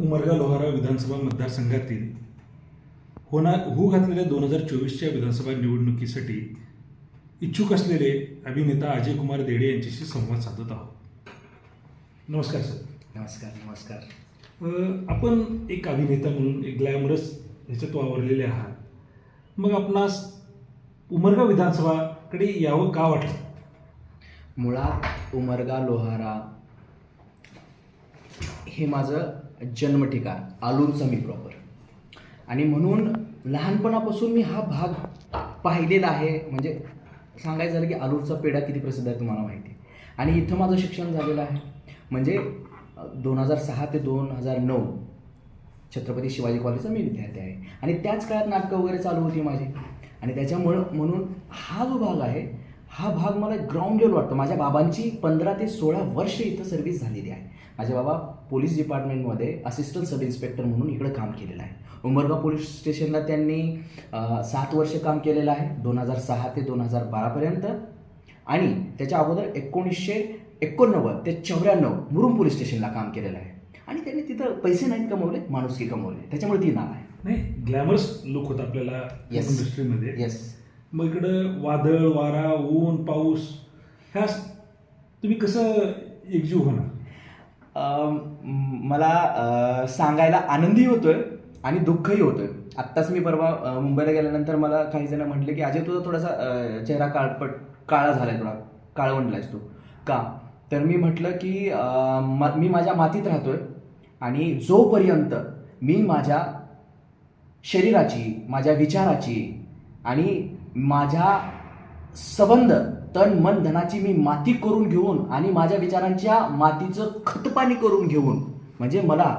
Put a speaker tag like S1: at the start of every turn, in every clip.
S1: उमरगा लोहारा विधानसभा मतदारसंघातील होणार होऊ घातलेल्या दोन हजार चोवीसच्या विधानसभा निवडणुकीसाठी इच्छुक असलेले अभिनेता अजय कुमार देडे यांच्याशी संवाद साधत आहोत. नमस्कार सर.
S2: नमस्कार नमस्कार.
S1: आपण एक अभिनेता म्हणून एक ग्लॅमरस ह्याच्यात वावरलेले आहात. मग आपणास उमरगा विधानसभाकडे यावं का वाटलं?
S2: मुळात उमरगा लोहारा हे माझं जन्म ठिकाण आलूरचं मी प्रॉपर आणि म्हणून लहानपणापासून मी हा भाग पाहिलेला आहे. म्हणजे सांगायचं झालं की आलूरचा पेढा किती प्रसिद्ध आहे तुम्हाला माहिती आहे. आणि इथं माझं शिक्षण झालेलं आहे. म्हणजे दोन हजार सहा ते दोन हजार नऊ छत्रपती शिवाजी कॉलेजचा मी विद्यार्थी आहे. आणि त्याच काळात नाटकं वगैरे चालू होती माझी. आणि त्याच्यामुळं म्हणून हा जो भाग आहे हा भाग मला ग्राउंड लेवल वाटतो. माझ्या बाबांची पंधरा ते सोळा वर्ष इथं सर्व्हिस झालेली आहे. माझे बाबा पोलीस डिपार्टमेंटमध्ये असिस्टंट सब इन्स्पेक्टर म्हणून इकडं काम केलेलं आहे. उमरगा पोलीस स्टेशनला त्यांनी सात वर्ष काम केलेलं आहे दोन हजार सहा ते दोन हजार बारापर्यंत आणि त्याच्या अगोदर एकोणीसशे एकोणनव्वद ते चौऱ्याण्णव मुरुम पोलीस स्टेशनला काम केलेलं आहे. आणि त्यांनी तिथं पैसे नाहीत कमवले माणुसकी कमवले. त्याच्यामुळे ती नाव आहे
S1: नाही ग्लॅमरस लुक होता आपल्याला
S2: Yes.
S1: इंडस्ट्रीमध्ये
S2: येस
S1: मग इकडं वादळ वारा ऊन पाऊस ह्या तुम्ही कसं एकजीव होणार?
S2: मला सांगायला आनंदही होतोय आणि दुःखही होतोय. आत्ताच मी परवा मुंबईला गेल्यानंतर मला काही जण म्हटले की अजय तुझा थोडासा चेहरा काळपट काळा झालाय थोडा काळवंडलायस तू. का? तर मी म्हटलं की म- मी माझ्या मातीत राहतोय आणि जोपर्यंत मी माझ्या शरीराची माझ्या विचाराची आणि माझ्या सबंध तन मन धनाची मी माती करून घेऊन आणि माझ्या विचारांच्या मातीचं खतपाणी करून घेऊन म्हणजे मला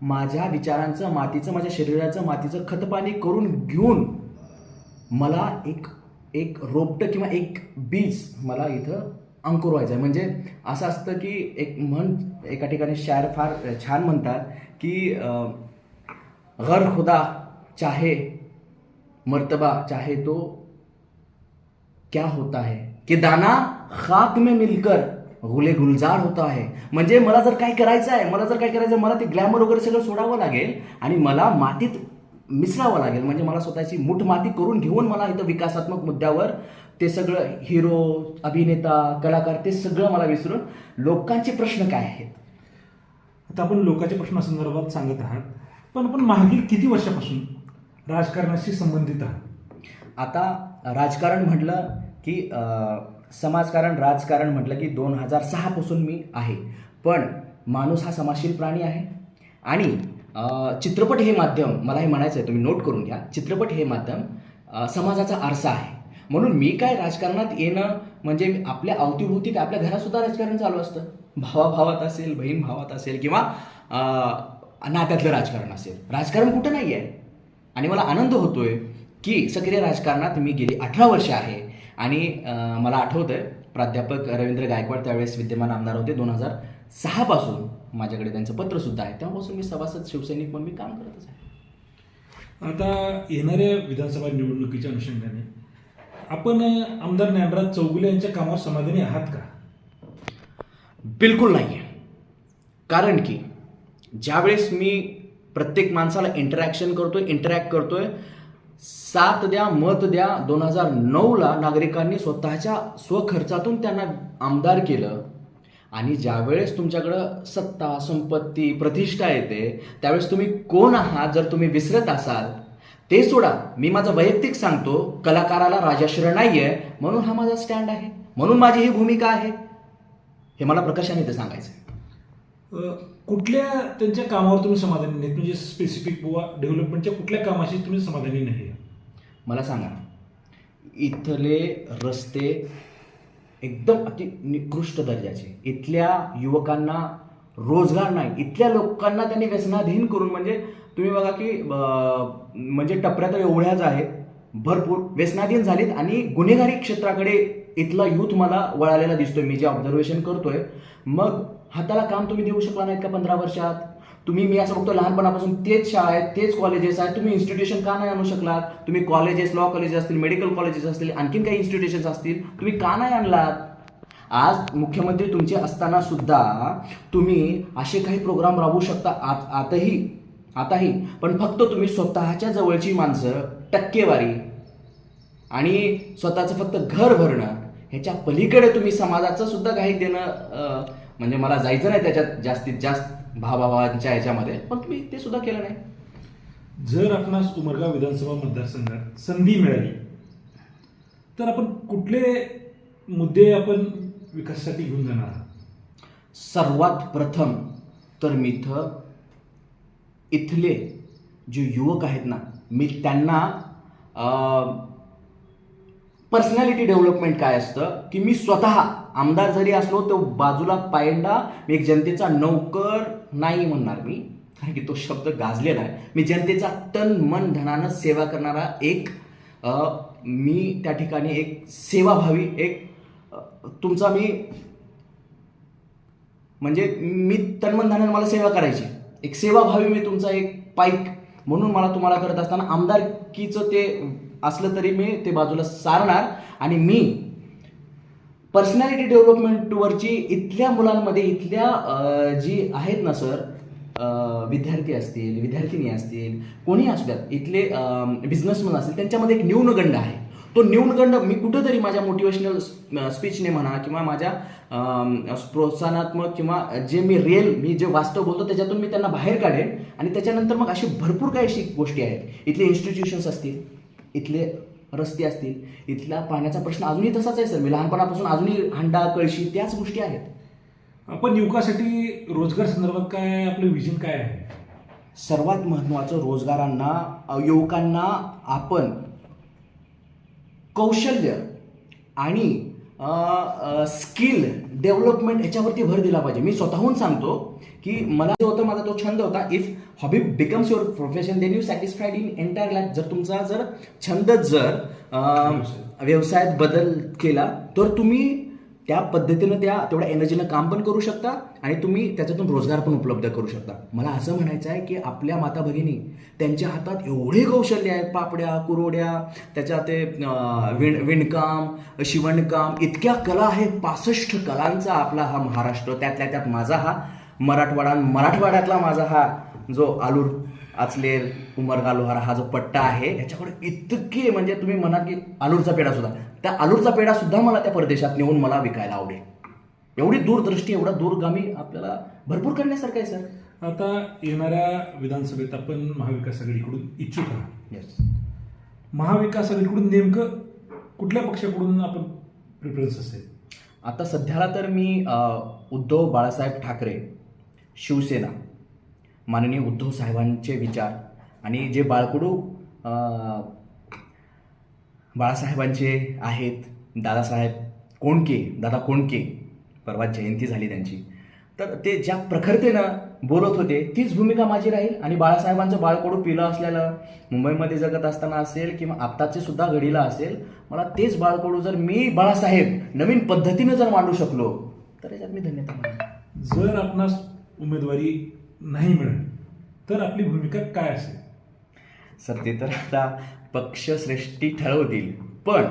S2: माझ्या विचारांचं मातीचं माझ्या शरीराचं मातीचं खतपाणी करून घेऊन मला एक एक रोपटं किंवा एक बीज मला इथं अंकुर व्हायचं आहे म्हणजे असं असतं की एक म्हण एका ठिकाणी शायर फार छान म्हणतात की गर खुदा चाहे मर्तबा चाहे तो क्या होता है? कि दाना खाक में मिलकर गुले गुलजार होता है। म्हणजे मला जर काय करायचं आहे मला जर काय करायचं आहे, मला ते ग्लॅमर वगैरे सगळं सोडावं लागेल आणि मला मातीत मिसळावं लागेल. म्हणजे मला स्वतःची मुठ माती करून घेऊन मला इथं विकासात्मक मुद्द्यावर ते सगळं हिरो अभिनेता कलाकार ते सगळं मला विसरून लोकांचे प्रश्न काय आहेत?
S1: आता आपण लोकांच्या प्रश्नासंदर्भात सांगत आहात. पण आपण मागील किती वर्षापासून राजकारणाशी संबंधित आहात?
S2: आता राजकारण म्हटलं की समाजकारण राजकारण म्हटलं की दोन हजार सहापासून मी आहे. पण माणूस हा समाजशील प्राणी आहे. आणि चित्रपट हे माध्यम मला हे म्हणायचं आहे तुम्ही नोट करून घ्या. चित्रपट हे माध्यम समाजाचा आरसा आहे. म्हणून मी काय राजकारणात येणं म्हणजे आपल्या अवतीभोवती काय आपल्या घरातसुद्धा राजकारण चालू असतं. भावाभावात असेल बहीण भावात असेल किंवा नात्यातलं राजकारण असेल. राजकारण कुठं नाही आहे आणि मला आनंद होतोय की सक्रिय राजकारणात मी गेली अठरा वर्ष आहे. आणि मला आठवतंय प्राध्यापक रवींद्र गायकवाड त्यावेळेस विद्यमान आमदार होते. दोन हजार सहापासून माझ्याकडे त्यांचं पत्रसुद्धा आहे. तेव्हापासून मी सभासद शिवसैनिक म्हणून मी काम करतच आहे.
S1: आता येणाऱ्या विधानसभा निवडणुकीच्या अनुषंगाने आपण आमदार ज्ञानराज चौगुले यांच्या कामावर समाधानी आहात का?
S2: बिलकुल नाही आहे कारण की ज्यावेळेस मी प्रत्येक माणसाला इंटरॅक्शन करतोय इंटरॅक्ट करतोय सात द्या मत द्या. दोन हजार नऊला नागरिकांनी स्वतःच्या स्वखर्चातून त्यांना आमदार केलं. आणि ज्यावेळेस तुमच्याकडं सत्ता संपत्ती प्रतिष्ठा येते त्यावेळेस तुम्ही कोण आहात जर तुम्ही विसरत असाल? ते सोडा. मी माझं वैयक्तिक सांगतो कलाकाराला राजाश्रय नाही आहे म्हणून हा माझा स्टँड आहे. म्हणून माझी ही भूमिका आहे. हे मला प्रकाशाने ते सांगायचं आहे.
S1: कुठल्या त्यांच्या कामावर तुम्ही समाधानी नाहीत? म्हणजे स्पेसिफिक बुवा डेव्हलपमेंटच्या कुठल्या कामाशी तुम्ही समाधानी नाही आहे
S2: मला सांगा इथले रस्ते एकदम अति निकृष्ट दर्जाचे. इथल्या युवकांना रोजगार नाही. इथल्या लोकांना त्यांनी व्यसनाधीन करून म्हणजे तुम्ही बघा की म्हणजे टपऱ्या तर एवढ्याच आहेत भरपूर व्यसनाधीन झालीत आणि गुन्हेगारी क्षेत्राकडे इथला यूथ मला वळालेला दिसतोय. मी जे ऑब्झर्वेशन करतोय मग हाताला काम तुम्ही देऊ शकला नाहीत का पंधरा वर्षात? तुम्ही मी असं बघतो लहानपणापासून तेच शाळा आहेत तेच कॉलेजेस आहेत. तुम्ही इन्स्टिट्यूशन का नाही आणू शकलात? तुम्ही कॉलेजेस लॉ कॉलेजेस असतील मेडिकल कॉलेजेस असतील आणखीन काही इन्स्टिट्यूशन्स असतील तुम्ही का नाही आणलात? आज मुख्यमंत्री तुमचे असताना सुद्धा तुम्ही असे काही प्रोग्राम राबवू शकता आत आताही आताही. पण फक्त तुम्ही स्वतःच्या जवळची माणसं टक्केवारी. आणि स्वतःचं फक्त घर भरणं. ह्याच्या पलीकडे तुम्ही समाजाचं सुद्धा काही देणं म्हणजे मला जायचं नाही त्याच्यात जास्तीत जास्त भावाभावांच्या ह्याच्यामध्ये पण तुम्ही ते सुद्धा केलं नाही.
S1: जर आपणास उमरगाव विधानसभा मतदारसंघात संधी मिळाली तर आपण कुठले मुद्दे आपण विकासासाठी घेऊन जाणार? आहात
S2: सर्वात प्रथम तर मी इथं इथले जे युवक आहेत ना मी त्यांना पर्सनॅलिटी डेव्हलपमेंट काय असतं? की मी स्वतः आमदार जरी असलो तर बाजूला पायंडा मी एक जनतेचा नौकर नाही म्हणणार मी. कारण की तो शब्द गाजलेला आहे. मी जनतेचा तन मन धनानं सेवा करणारा एक मी त्या ठिकाणी एक सेवाभावी एक तुमचा मी म्हणजे मी तन्मनधानाने मला सेवा करायची. एक सेवाभावी मी तुमचा एक पाईक म्हणून मला तुम्हाला करत असताना आमदारकीचं ते असलं तरी मी ते बाजूला सारणार आणि मी पर्सनॅलिटी डेव्हलपमेंटवरची इथल्या मुलांमध्ये इथल्या जी आहेत ना सर विद्यार्थी असतील विद्यार्थिनी असतील कोणी असू द्यात इथले बिझनेसमन असतील त्यांच्यामध्ये एक न्यूनगंड आहे. तो न्यूनगंड मी कुठंतरी माझ्या मोटिवेशनल स्पीचने म्हणा किंवा माझ्या प्रोत्साहनात्मक किंवा जे मी रिअल मी जे वास्तव बोलतो त्याच्यातून मी त्यांना बाहेर काढेन आणि त्याच्यानंतर मग अशी भरपूर काही अशी गोष्टी आहेत. इथले इन्स्टिट्यूशन्स असतील इथले रस्ते असतील इथला पाण्याचा प्रश्न अजूनही तसाच आहे सर. मी लहानपणापासून अजूनही हंडा कळशी त्याच गोष्टी आहेत.
S1: आपण युवकासाठी रोजगार संदर्भात काय आपलं विजन काय आहे?
S2: सर्वात महत्त्वाचं रोजगारांना युवकांना आपण कौशल्य आणि स्किल डेव्हलपमेंट ह्याच्यावरती भर दिला पाहिजे. मी स्वतःहून सांगतो की मला जे होतं माझा तो छंद होता if hobby becomes your profession then you satisfied in entire life जर तुमचा जर छंद जर व्यवसायात बदल केला तर तुम्ही त्या पद्धतीनं त्या तेवढ्या एनर्जीनं काम पण करू शकता आणि तुम्ही त्याच्यातून रोजगार पण उपलब्ध करू शकता. मला असं म्हणायचं आहे की आपल्या माता भगिनी त्यांच्या हातात एवढे कौशल्य आहेत पापड्या कुरोड्या त्याच्या ते विण विणकाम शिवणकाम इतक्या कला आहेत पासष्ट कलांचा आपला हा महाराष्ट्र त्यातल्या त्यात माझा हा मराठवाडा मराठवाड्यातला माझा हा जो आलूर आचलेर उमरगा लोहारा हा जो पट्टा आहे ह्याच्याकडे इतके म्हणजे तुम्ही म्हणा की आलूरचा पेढा सुद्धा. त्या आलूरचा पेढा सुद्धा मला त्या परदेशात नेऊन मला विकायला आवडेल. एवढी दूरदृष्टी एवढा दूरगामी आपल्याला भरपूर करण्यासारखं आहे सर.
S1: आता येणाऱ्या विधानसभेत आपण महाविकास आघाडीकडून इच्छुक आहात.
S2: येस
S1: महाविकास आघाडीकडून नेमकं कुठल्या पक्षाकडून आपण प्रिफरन्स असेल?
S2: आता सध्याला तर मी उद्धव बाळासाहेब ठाकरे शिवसेना माननीय उद्धव साहेबांचे विचार आणि जे बाळकडू बाळासाहेबांचे आहेत दादासाहेब कोंडके दादा कोंडके परवा जयंती झाली त्यांची. तर ते ज्या प्रखरतेनं बोलत होते तीच भूमिका माझी राहील. आणि बाळासाहेबांचं बाळकडू पिलं असलेलं मुंबईमध्ये जगत असताना असेल किंवा आत्ताचे सुद्धा घडीला असेल मला तेच बाळकडू जर मी बाळासाहेब नवीन पद्धतीनं जर मांडू शकलो तर याच्यात मी धन्यता
S1: जर आपणास उमेदवारी नाही मिळाली तर आपली भूमिका काय असेल?
S2: सर ते तर आता पक्षश्रेष्ठी ठरवतील. पण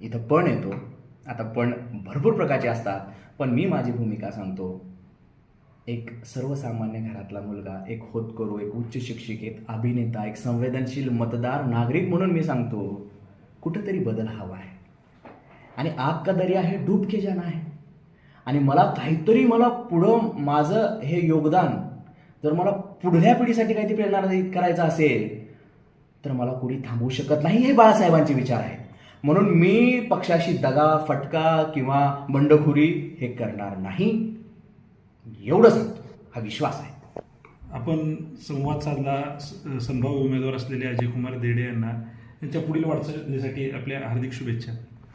S2: इथं पण येतो. आता पण भरपूर प्रकारचे असतात. पण मी माझी भूमिका सांगतो. एक सर्वसामान्य घरातला मुलगा एक होतकरू एक उच्च शिक्षिकेत अभिनेता एक संवेदनशील मतदार नागरिक म्हणून मी सांगतो कुठंतरी बदल हवा आहे. आणि आग का दर्या हे डूब के जाना आहे. आणि मला काहीतरी मला पुढं माझं हे योगदान जर मला पुढल्या पिढीसाठी काहीतरी प्रेरणा करायचं असेल तर मला कोणी थांबवू शकत नाही हे बाळासाहेबांचे विचार आहेत. म्हणून मी पक्षाशी दगा फटका किंवा बंडखोरी हे करणार नाही. एवढं सांगतो हा विश्वास आहे.
S1: आपण संवाद साधला स- संभाव्य उमेदवार असलेले अजय कुमार देडे यांना त्यांच्या पुढील वाटचालीसाठी आपल्या हार्दिक शुभेच्छा.